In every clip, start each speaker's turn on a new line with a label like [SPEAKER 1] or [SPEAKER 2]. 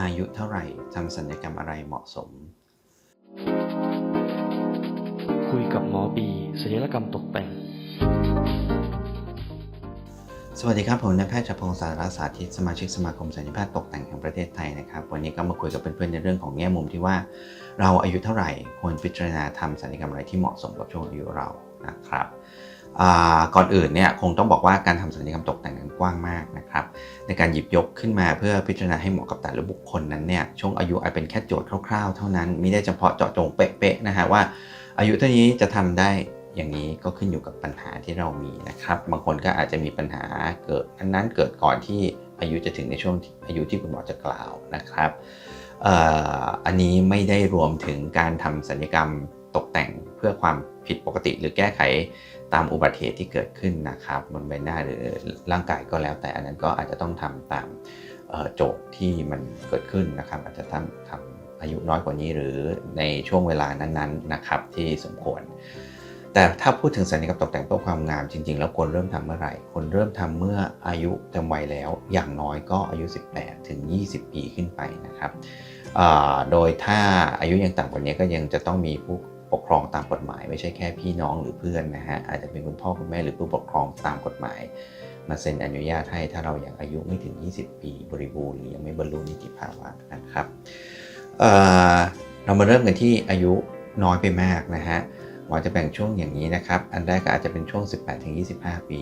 [SPEAKER 1] อายุเท่าไหร่ทำศัลยกรรมอะไรเหมาะสม
[SPEAKER 2] คุยกับหมอบีศัลยกรรมตกแต่ง
[SPEAKER 1] สวัสดีครับ ผมนายแพทย์ชพงศ์สารสาธิตสมาชิกสมาคมศัลยแพทย์ตกแต่งแห่งประเทศไทยนะครับ วันนี้ก็มาคุยกับเพื่อนๆในเรื่องของแง่มุมที่ว่า เราอายุเท่าไหร่ควรพิจารณาทำศัลยกรรมอะไรที่เหมาะสมกับช่วงอายุเรานะครับอ่า ก่อนอื่นเนี่ยคงต้องบอกว่าการทำศัลยกรรมตกแต่งนั้นกว้างมากนะครับในการหยิบยกขึ้นมาเพื่อพิจารณาให้เหมาะกับแต่ละบุคคลนั้นเนี่ยช่วงอายุอาจเป็นแค่โจทย์คร่าวๆ เท่านั้นไม่ได้เฉพาะเจาะจงเป๊ะๆนะฮะว่า อายุเท่านี้จะทำได้อย่างนี้ก็ขึ้นอยู่กับปัญหาที่เรามีนะครับ บางคนก็อาจจะมีปัญหาเกิดอันนั้นเกิดก่อนที่อายุจะถึงในช่วงอายุที่คุณหมอจะกล่าวนะครับอันนี้ไม่ได้รวมถึงการทำศัลยกรรมตกแต่งเพื่อความ ผิดปกติหรือแก้ไขตามอุบัติเหตุที่เกิดขึ้นนะครับบนใบหน้าหรือร่างกายก็แล้ว แต่อันนั้นก็อาจจะต้องทำตามโจทย์ที่มันเกิดขึ้นนะครับ อาจจะทำทำอายุน้อยกว่านี้หรือในช่วงเวลานั้นๆนะครับที่สมควร แต่ถ้าพูดถึงศัลยกรรมตกแต่งเพื่อความงามจริง ๆ แล้วควรเริ่มทำเมื่อไหร่ควรเริ่มทำเมื่ออายุเต็มวัยแล้วอย่างน้อยก็อายุ 18 ถึง 20 ปีขึ้นไปนะครับโดยถ้าอายุยังต่ำกว่านี้ก็ยังจะต้องมีผู้ ปกครองตามกฎหมาย ไม่ใช่แค่พี่น้องหรือเพื่อนนะฮะอาจจะเป็นคุณพ่อคุณแม่หรือผู้ปกครองตามกฎหมาย มาเซ็นอนุญาตให้ถ้าเรายังอายุไม่ถึง 20 ปีบริบูรณ์หรือยังไม่บรรลุนิติภาวะนะครับเเรามาเริ่มกันที่อายุน้อยไปมากนะฮะหมอจะแบ่งช่วงอย่างนี้นะครับ อันแรกก็อาจจะเป็นช่วง 18-25 ปี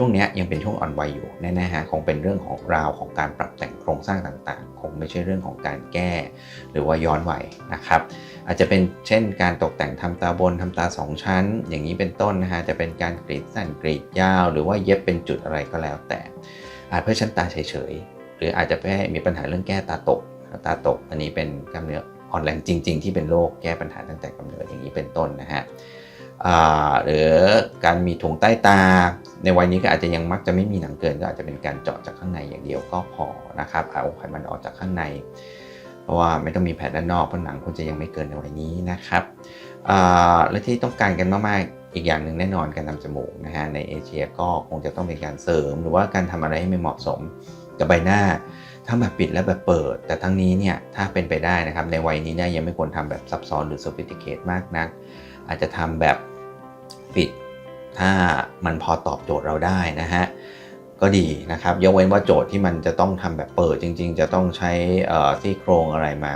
[SPEAKER 1] ช่วงนี้ยังเป็นช่วงอ่อนวัยอยู่แน่ๆฮะคงเป็นเรื่องของราวของการปรับแต่งโครงสร้างต่างๆ คงไม่ใช่เรื่องของการแก้ หรือว่าย้อนวัยนะครับ อาจจะเป็นเช่นการตกแต่งทำตาบนทำตา 2 ชั้น อย่างนี้เป็นต้นนะฮะจะเป็นการกรีดสั้นกรีดยาว หรือว่าเย็บเป็นจุดอะไรก็แล้ว แต่ อาจเพื่อชั้นตาเฉยๆหรืออาจจะแค่มีปัญหาเรื่องแก้ตาตกตาตกอันนี้เป็นกล้ามเนื้ออ่อนแรงจริง ๆ ที่เป็นโรคแก้ปัญหาตั้งแต่กำเนิดอย่างนี้เป็นต้นนะฮะ หรือการมีถุงใต้ตา ในวัยนี้ก็อาจจะยังมักจะไม่มีหนังเกิน ก็อาจจะเป็นการเจาะจากข้างในอย่างเดียวก็พอนะครับเอาไขมันออกจากข้างใน เพราะว่าไม่ต้องมีแผลด้านนอกเพราะหนังคุณจะยังไม่เกินในวัยนี้นะครับและที่ต้องการกันมากๆอีกอย่างหนึ่งแน่นอนการทำจมูกนะฮะในเอเชียก็คงจะต้องเป็นการเสริม หรือว่าการทำอะไรให้ไม่เหมาะสมกับใบหน้าทั้งแบบปิดและแบบเปิด แต่ทั้งนี้เนี่ยถ้าเป็นไปได้นะครับในวัยนี้เนี่ยยังไม่ควรทำแบบซับซ้อนหรือ sophisticated มากนัก อาจจะทำแบบปิด ถ้ามันพอตอบโจทย์เราได้นะฮะก็ดีนะครับ ยกเว้นว่าโจทย์ที่มันจะต้องทำแบบเปิดจริง ๆ จะต้องใช้ที่โครงอะไรมา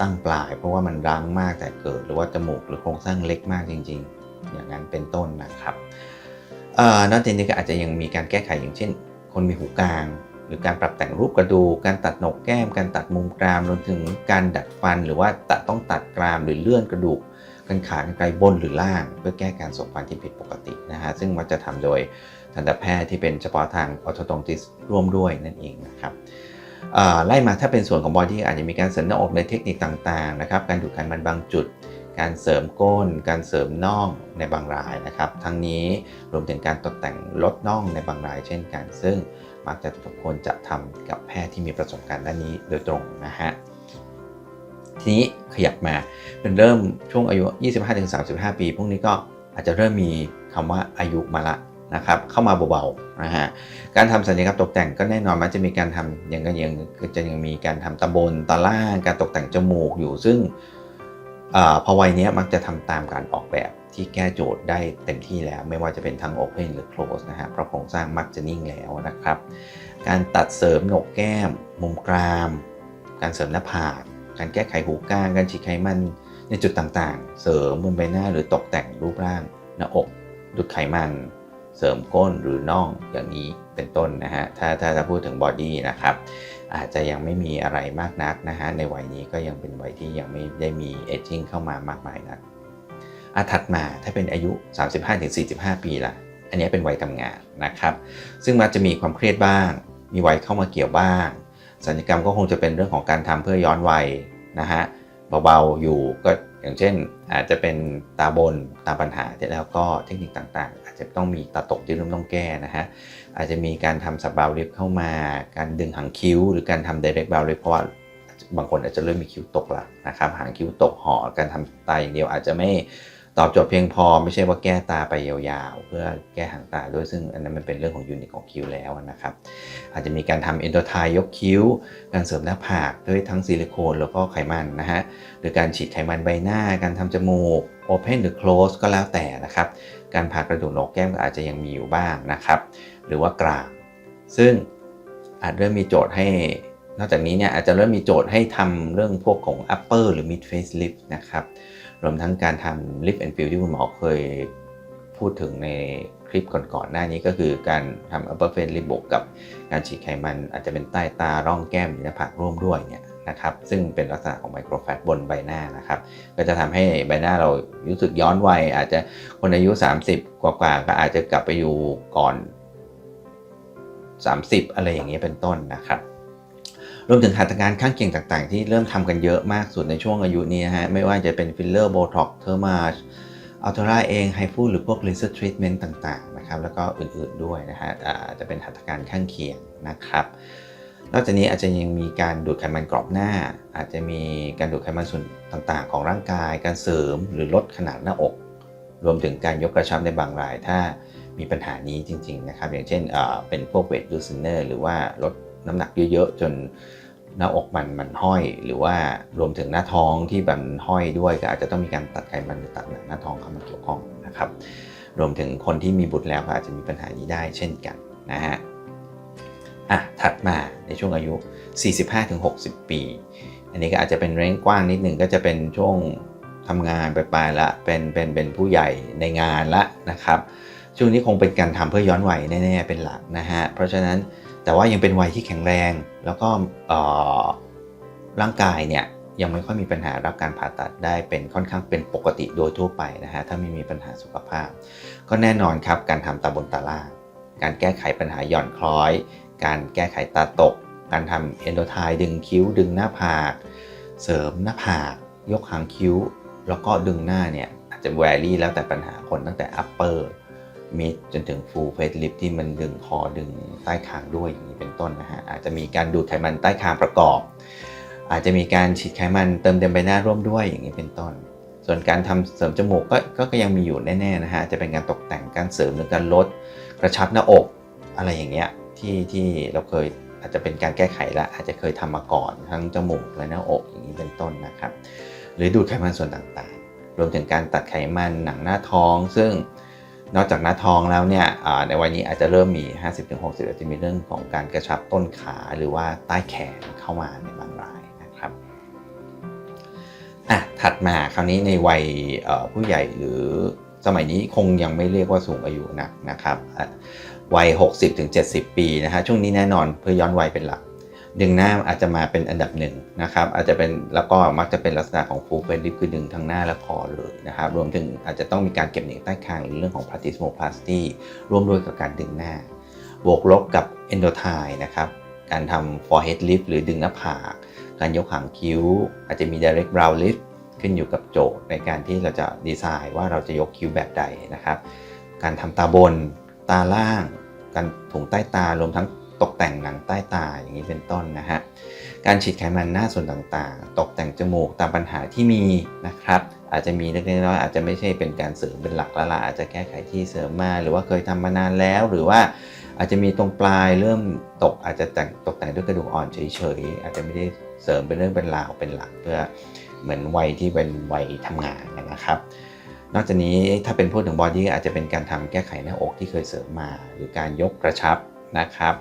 [SPEAKER 1] ตั้งปลาย เพราะว่ามันรังมากแต่เกิด หรือว่าจมูกหรือโครงสร้างเล็กมากจริง ๆ อย่างนั้นเป็นต้นนะครับอนอกจากนี้ก็อาจจะยังมีการแก้ไขอย่างเช่น คนมีหูกลาง หรือการปรับแต่งรูปกระดูกการตัดหนกแก้ม การตัดมุมกรามรวมถึงการดัดฟัน หรือว่าตัดต้องตัดกรามหรือเลื่อนกระดูก กันขากรรไกรบนหรือล่าง เพื่อแก้การสบฟันที่ผิดปกตินะฮะซึ่งมักจะทำโดยทันตแพทย์ที่เป็นเฉพาะทางออโทโดนติสร่วมด้วยนั่นเองนะครับไล่มาถ้าเป็นส่วนของบอดี้อาจจะมีการเสริมหน้าอกในเทคนิคต่างๆนะครับการดูดไขมันบางจุด การเสริมก้น การเสริมน่องในบางรายนะครับทั้งนี้รวมถึงการตกแต่งลดน่องในบางราย เช่นกันซึ่งมักจะควรจะทำกับแพทย์ที่มีประสบการณ์ด้านนี้โดยตรงนะฮะ ทีนี้ขยับมาเป็นเริ่มช่วงอายุ 25-35 ปี พวกนี้ก็อาจจะเริ่มมีคำว่าอายุมาละนะครับเข้ามาเบาๆนะฮะการทำศัลยกรรมตกแต่งก็แน่นอนมันจะมีการทำยังก็ยังจะยังมีการทำตาบนตาล่างการตกแต่งจมูกอยู่ ซึ่งอพอวัยนี้มักจะทำตามการออกแบบที่แก้โจทย์ได้เต็มที่แล้ว ไม่ว่าจะเป็นทั้ง Open หรือ Close นะฮะเพราะโครงสร้างมักจะนิ่งแล้วนะครับ การตัดเสริมโหนกแก้ม มุมกราม การเสริมหน้าผาก การแก้ไขหูกลางการฉีดไขมันในจุดต่างๆ เสริมบนใบหน้าหรือตกแต่งรูปร่าง หน้าอกดูดไขมัน เสริมก้นหรือน่องอย่างนี้เป็นต้นนะฮะถ้าถ้าถ้าพูดถึงบอดี้นะครับอาจจะยังไม่มีอะไรมากนักนะฮะในวัยนี้ก็ยังเป็นวัยที่ยังไม่ได้มีเอจจิ้งเข้ามามากมายนักอาถัดมาถ้าเป็นอายุ 35-45 ปีละอันนี้เป็นวัยทำงานนะครับ ซึ่งมันจะมีความเครียดบ้าง มีวัยเข้ามาเกี่ยวบ้าง สัญญกรรมก็คงจะเป็นเรื่องของการทำเพื่อย้อนวัยนะฮะเบาๆอยู่ก็อย่างเช่น อาจจะเป็นตาบนตาปัญหาแล้วก็เทคนิคต่างๆ อาจจะต้องมีตาตกที่เริ่มต้องแก้นะฮะอาจจะมีการทำสับบาวลิฟเข้ามา การดึงหางคิ้ว หรือการทำ direct brow lift เพราะว่าบางคนอาจจะเริ่มมีคิ้วตกแล้วนะครับหางคิ้วตกห่อการทำตาอย่างเดียวอาจจะไม่ ตอบโจทย์เพียงพอไม่ใช่ว่าแก้ตาไปยาวๆ เพื่อแก้หางตาด้วยซึ่งอันนั้นมันเป็นเรื่องของยูนิตของคิ้วแล้วนะครับ อาจจะมีการทำเอนโดไทยยกคิ้ว การเสริมหน้าผากด้วยทั้งซิลิโคนแล้วก็ไขมันนะฮะหรือการฉีดไขมันใบหน้า การทำจมูก Open หรือ Close ก็แล้วแต่นะครับ การผ่ากระดูกโหนกแก้มก็อาจจะยังมีอยู่บ้างนะครับ หรือว่ากรามซึ่งอาจเริ่มมีโจทย์ให้นอกจากนี้เนี่ยอาจจะเริ่มมีโจทย์ให้ทำเรื่องพวกของ upper หรือ mid face lift นะครับ รวมทั้งการทำ lip and fill ที่คุณหมอเคยพูดถึงในคลิปก่อนๆหน้านี้ก็คือการทำ upper face lift บวกกับการฉีดไขมันอาจจะเป็นใต้ตาร่องแก้มหรือหน้าผากร่วมด้วยเนี่ยนะครับซึ่งเป็นลักษณะของไมโครแฟตบนใบหน้านะครับก็จะทำให้ใบหน้าเรารู้สึกย้อนวัยอาจจะคนอายุ 30 กว่าๆก็อาจจะกลับไปอยู่ก่อน 30 อะไรอย่างเงี้ยเป็นต้นนะครับ รวมถึงหัตถการข้างเคียงต่างๆ ที่เริ่มทำกันเยอะมากสุดในช่วงอายุนี้นะฮะไม่ว่าจะเป็นฟิลเลอร์โบท็อกเทอร์มาชอัลตราเองไฮฟูหรือพวกเลเซอร์ทรีทเมนต์ต่างๆนะครับแล้วก็อื่นๆด้วยนะฮะอาจะเป็นหัตถการข้างเคียงนะครับนอกจากนี้อาจจะยังมีการดูดไขมันกรอบหน้า อาจจะมีการดูดไขมันส่วนต่างๆ ของร่างกาย การเสริมหรือลดขนาดหน้าอก รวมถึงการยกกระชับในบางราย ถ้ามีปัญหานี้จริงๆนะครับอย่างเช่นเป็นพวกเวทลูซินเนอร์หรือว่าลดน้ำหนักเยอะๆ จน หน้าอกมันมันห้อย หรือว่ารวมถึงหน้าท้องที่มันห้อยด้วยก็อาจจะต้องมีการตัดไขมันหรือตัดหน้าท้องเข้ามาเกี่ยวข้องนะครับ รวมถึงคนที่มีบุตรแล้วก็อาจจะมีปัญหานี้ได้เช่นกันนะฮะอะถัดมาในช่วงอายุ 45-60 ปี อันนี้ก็อาจจะเป็นเร้งกว้างนิดหนึ่งก็จะเป็นช่วงทำงานไปลายๆละเป็นเป็นเป็นผู้ใหญ่ในงานละนะครับช่วงนี้คงเป็นการทำเพื่อย้อนวัยแน่ๆเป็นหลักนะฮะเพราะฉะนั้น แต่ว่ายังเป็นวัยที่แข็งแรง แล้วก็ร่างกายเนี่ยยังไม่ค่อยมีปัญหารับการผ่าตัดได้เป็นค่อนข้างเป็นปกติโดยทั่วไปนะฮะถ้าไม่มีปัญหาสุขภาพ ก็แน่นอนครับการทำตาบนตาล่าง การแก้ไขปัญหาหย่อนคล้อย การแก้ไขตาตก การทำเอนโดไทดึงคิ้ว ดึงหน้าผาก เสริมหน้าผาก ยกหางคิ้ว แล้วก็ดึงหน้าเนี่ยอาจจะแวรี่แล้วแต่ปัญหาคนตั้งแต่อัปเปอร์ upper mid จนถึง full face lip ที่มันดึงคอดึงใต้คางด้วยอย่างนี้เป็นต้นนะฮะอาจจะมีการดูดไขมันใต้คางประกอบ อาจจะมีการฉีดไขมันเติมเต็มใบหน้าร่วมด้วยอย่างนี้เป็นต้น ส่วนการทำเสริมจมูกก็ก็ก็ยังมีอยู่แน่ๆนะฮะจะเป็นการตกแต่งการเสริมหรือการลดกระชับหน้าอกอะไรอย่างเงี้ยที่ที่เราเคยอาจจะเป็นการแก้ไขละอาจจะเคยทำมาก่อนทั้งจมูกและหน้าอกอย่างนี้เป็นต้นนะครับ หรือดูดไขมันส่วนต่างๆ รวมถึงการตัดไขมันหนังหน้าท้อง ซึ่ง นอกจากหน้าท้องแล้วเนี่ยในวัยนี้อาจจะเริ่มมี 50-60อาจจะมีเรื่องของการกระชับต้นขาหรือว่าใต้แขนเข้ามาในบางรายนะครับอะถัดมาคราวนี้ในวัยผู้ใหญ่หรือสมัยนี้คงยังไม่เรียกว่าสูงอายุนักนะครับวัย 60-70 ปีนะฮะช่วงนี้แน่นอนเพื่อย้อนวัยเป็นหลัก ดึงหน้าอาจจะมาเป็นอันดับหนึ่งนะครับ อาจจะเป็นแล้วก็มักจะเป็นลักษณะของ full face lift คือดึงทั้งหน้าและคอเลยนะครับ รวมถึงอาจจะต้องมีการเก็บเหนียงใต้คางหรือเรื่องของ platysmoplasty ร่วมด้วยกับการดึงหน้า บวกลบกับ endothine นะครับ การทำ forehead lift หรือดึงหน้าผาก การยกหางคิ้ว อาจจะมี direct brow lift ขึ้นอยู่กับโจทย์ในการที่เราจะดีไซน์ว่าเราจะยกคิ้วแบบใดนะครับ การทำตาบน ตาล่าง การถุงใต้ตารวมทั้ง ตกแต่งหนังใต้ตาอย่างนี้เป็นต้นนะฮะการฉีดไขมันหน้าส่วนต่างๆ ตกแต่งจมูกตามปัญหาที่มีนะครับอาจจะมีเล็กน้อยอาจจะไม่ใช่เป็นการเสริมเป็นหลักแล้วล่ะอาจจะแก้ไขที่เสริมมาหรือว่าเคยทำมานานแล้ว หรือว่าอาจจะมีตรงปลายเริ่มตกอาจจะแต่งตกแต่งด้วยกระดูกอ่อนเฉยๆอาจจะไม่ได้เสริมเป็นเรื่องเป็นราวเป็นหลักเพื่อเหมือนวัยที่เป็นวัยทำงานนะครับนอกจากนี้ถ้าเป็นพูดถึงบอดี้อาจจะเป็นการทำแก้ไขหน้าอกที่เคยเสริมมา หรือการยกกระชับนะครับ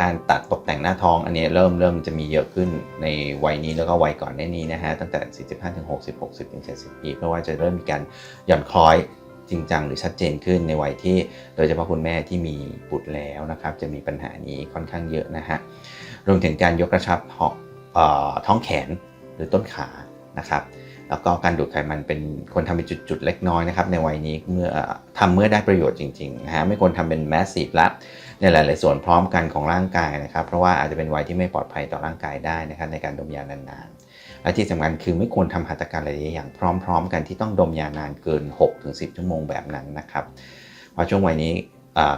[SPEAKER 1] การตัดตกแต่งหน้าท้องอันนี้เริ่มเริ่มจะมีเยอะขึ้นในวัยนี้แล้วก็วัยก่อนหน้านี้นะฮะตั้งแต่ 45ถึง60 60ถึง70 ปีเพราะว่าจะเริ่มมีการหย่อนคล้อยจริงจังหรือชัดเจนขึ้นในวัยที่โดยเฉพาะคุณแม่ที่มีบุตรแล้วนะครับจะมีปัญหานี้ค่อนข้างเยอะนะฮะรวมถึงการยกกระชับท้องเอ่อท้องแขนหรือต้นขานะครับแล้วก็การดูดไขมันเป็นคนทำเป็นจุดๆเล็กน้อยนะครับในวัยนี้เมื่อทำเมื่อได้ประโยชน์จริงๆนะฮะไม่ควรทำเป็นแมสซีฟละ ในหลาย ๆ ส่วนพร้อมกันของร่างกายนะครับ เพราะว่าอาจจะเป็นวัยที่ไม่ปลอดภัยต่อร่างกายได้นะครับในการดมยานานๆ และที่สำคัญคือไม่ควรทำหัตถการหลายๆอย่างพร้อม ๆ กันที่ต้องดมยานานเกิน 6-10 ชั่วโมงแบบนั้นนะครับเพราะช่วงวัยนี้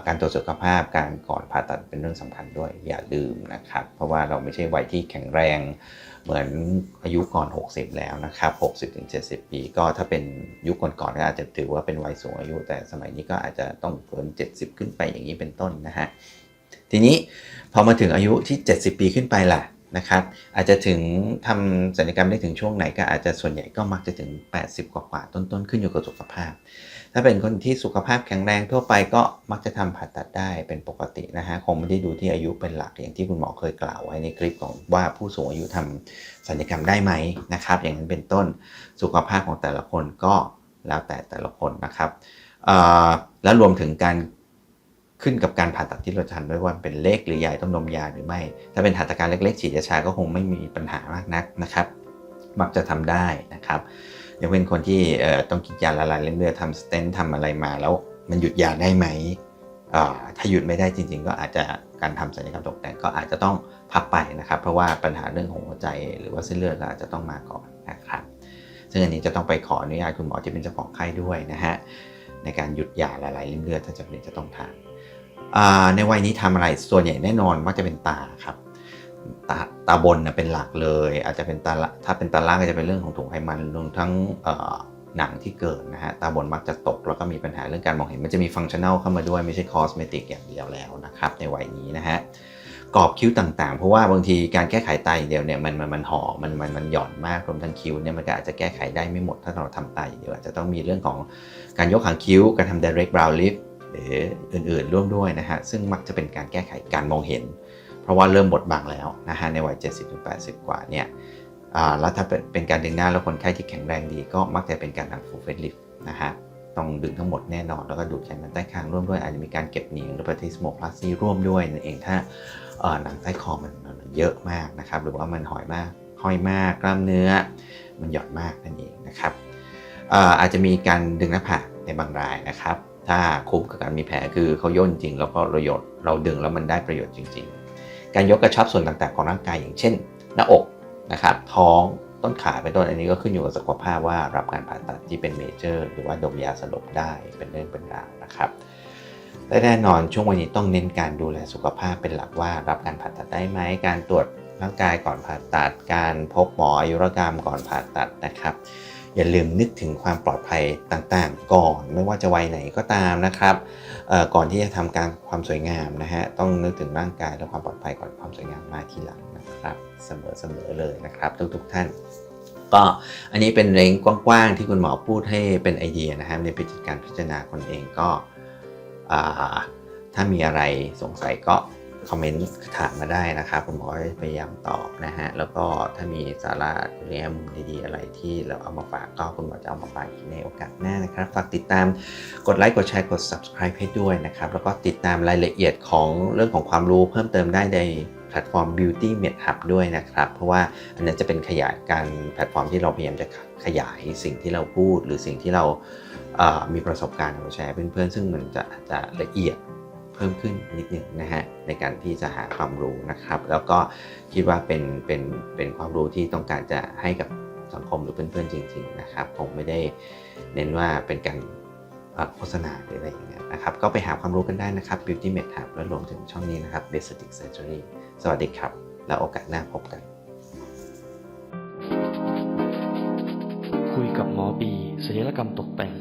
[SPEAKER 1] การตรวจสุขภาพการก่อนผ่าตัดเป็นเรื่องสำคัญด้วยอย่าลืมนะครับ เพราะว่าเราไม่ใช่วัยที่แข็งแรง เหมือนอายุก่อน 60 แล้วนะครับ60-70 ปี ก็ถ้าเป็นยุคก่อนๆก็อาจจะถือว่าเป็นวัยสูงอายุ แต่สมัยนี้ก็อาจจะต้องเกิน 70 ขึ้นไปอย่างนี้เป็นต้นนะฮะทีนี้พอมาถึงอายุที่ 70 ปีขึ้นไปล่ะ นะครับอาจจะถึงทำศัลยกรรมได้ถึงช่วงไหนก็อาจจะส่วนใหญ่ก็มักจะถึง 80 กว่าๆต้นๆ ขึ้นอยู่กับสุขภาพ ถ้าเป็นคนที่สุขภาพแข็งแรงทั่วไปก็มักจะทำผ่าตัดได้เป็นปกตินะฮะคงไม่ได้ดูที่อายุเป็นหลักอย่างที่คุณหมอเคยกล่าวไว้ในคลิปของว่าผู้สูงอายุทำศัลยกรรมได้ไหมนะครับ อย่างนั้นเป็นต้นสุขภาพของแต่ละคนก็แล้วแต่แต่ละคนนะครับแล้วรวมถึงการ ขึ้นกับการผ่าตัดที่เราทำด้วยว่าเป็นเล็กหรือใหญ่ต้องนมยาหรือไม่ ถ้าเป็นหัตถการเล็กๆ ฉีดยาชาก็คงไม่มีปัญหามากนักนะครับ มักจะทำได้นะครับยกเว้นคนที่ต้องกินยาละลายริ่มเลือดทำสเตนต์ทำอะไรมาแล้ว มันหยุดยาได้ไหมถ้าหยุดไม่ได้จริง ๆ ก็อาจจะการทำศัลยกรรมตกแต่งก็อาจจะต้องพักไปนะครับ เพราะว่าปัญหาเรื่องของหัวใจหรือว่าเส้นเลือดก็อาจจะต้องมาก่อนนะครับซึ่งอันนี้จะต้องไปขออนุญาตคุณหมอที่เป็นเจ้าของไข้ด้วยนะฮะในการหยุดยาละลายริ่มเลือดถ้าจำเป็นจะต้องทาน ในวัยนี้ทำอะไรส่วนใหญ่แน่นอนมักจะเป็นตาครับ ตาตาบนเป็นหลักเลย อาจจะเป็นตาถ้าเป็นตาล่างก็จะเป็นเรื่องของถุงไขมันรวมทั้งหนังที่เกิดนะฮะตาบนมักจะตกแล้วก็มีปัญหาเรื่องการมองเห็น มันจะมีฟังชั่นแนลเข้ามาด้วยไม่ใช่คอสเมติกอย่างเดียวแล้วนะครับ ในวัยนี้นะฮะกรอบคิ้วต่างๆ เพราะว่าบางทีการแก้ไขตาอย่างเดียวเนี่ยมันมันมันห่อมันมันมันหย่อนมากรวมทั้งคิ้วเนี่ยมันก็อาจจะแก้ไขได้ไม่หมดถ้าเราทำตาอย่างเดียวอาจจะต้องมีเรื่องของการยกหางคิ้วการทำ direct brow lift หรืออื่นๆร่วมด้วยนะฮะซึ่งมักจะเป็นการแก้ไขการมองเห็น เพราะว่าเริ่มบดบังแล้วนะฮะในวัย 70-80 กว่าเนี่ยแล้วถ้าเป็นการดึงหน้าแล้วคนไข้ที่แข็งแรงดี ก็มักจะเป็นการทำ full face lift นะฮะต้องดึงทั้งหมดแน่นอน แล้วก็ดูดไขมันใต้คางร่วมด้วยอาจจะมีการเก็บเหนียงหรือ platysmoplasty ร่วมด้วยนั่นเองถ้าหนังใต้คอมันเยอะมากนะครับหรือว่ามันหอยมากห้อยมากกล้ามเนื้อ มันหย่อนมากนั่นเองนะครับอาจจะมีการดึงหน้าผากในบางรายนะครับ ถ้าคุ้มกับการมีแผลคือเขาย่นจริง แล้วก็เราหยดเราดึงแล้วมันได้ประโยชน์จริง ๆ การยกกระชับส่วนต่างๆของร่างกายอย่างเช่น หน้าอกนะครับท้องต้นขาเป็นต้นอันนี้ก็ขึ้นอยู่กับสุขภาพว่ารับการผ่าตัดที่เป็นเมเจอร์ หรือว่าดมยาสลบได้เป็นเรื่องเป็นราวนะครับและแน่นอนช่วงวันนี้ต้องเน้นการดูแลสุขภาพเป็นหลักว่า รับการผ่าตัดได้ไหมการตรวจร่างกายก่อนผ่าตัด การพบหมออายุรกรรมก่อนผ่าตัดนะครับ อย่าลืมนึกถึงความปลอดภัยต่างๆ ก่อนไม่ว่าจะวัยไหนก็ตามนะครับก่อนที่จะทำการความสวยงามนะฮะต้องนึกถึงร่างกายและความปลอดภัยก่อนความสวยงามมาทีหลังนะครับเสมอๆเลยนะครับ ทุกๆท่านก็อันนี้เป็นเรงกว้างๆที่คุณหมอพูดให้เป็นไอเดียนะครับในพิธีการพิจารณาคนเองก็ถ้ามีอะไรสงสัยก็ คอมเมนต์ถามมาได้นะครับคุณหมอจะพยายามตอบนะฮะ แล้วก็ถ้ามีสาระหรือแง่มุมดีๆอะไรที่เราเอามาฝากก็คุณหมอจะเอามาฝากในโอกาสหน้านะครับ ฝากติดตามกดไลค์กดแชร์กด subscribe ให้ด้วยนะครับ แล้วก็ติดตามรายละเอียดของเรื่องของความรู้เพิ่มเติมได้ในแพลตฟอร์ม Beauty Med Hub ด้วยนะครับ เพราะว่าอันนั้นจะเป็นขยายการแพลตฟอร์มที่เราพยายามจะขยายสิ่งที่เราพูด หรือสิ่งที่เรามีประสบการณ์มาแชร์เพื่อนๆซึ่งมันจะจะละเอียด พิ่มขึ้นนิดหนึ่งนะฮะในการที่จะหาความรู้นะครับ แล้วก็คิดว่าเป็นเป็นเป็นความรู้ที่ต้องการจะให้กับสังคมหรือเพื่อนๆจริง ๆ นะครับผมไม่ได้เน้นว่าเป็นการโฆษณาหรืออะไรอย่างเงี้ยนะครับ ก็ไปหาความรู้กันได้นะครับ Beauty Med Hub และรวมถึงช่องนี้นะครับ Basic Surgery สวัสดีครับ แล้วโอกาสหน้าพบกัน
[SPEAKER 2] คุยกับหมอบีศัลยกรรมตกแต่ง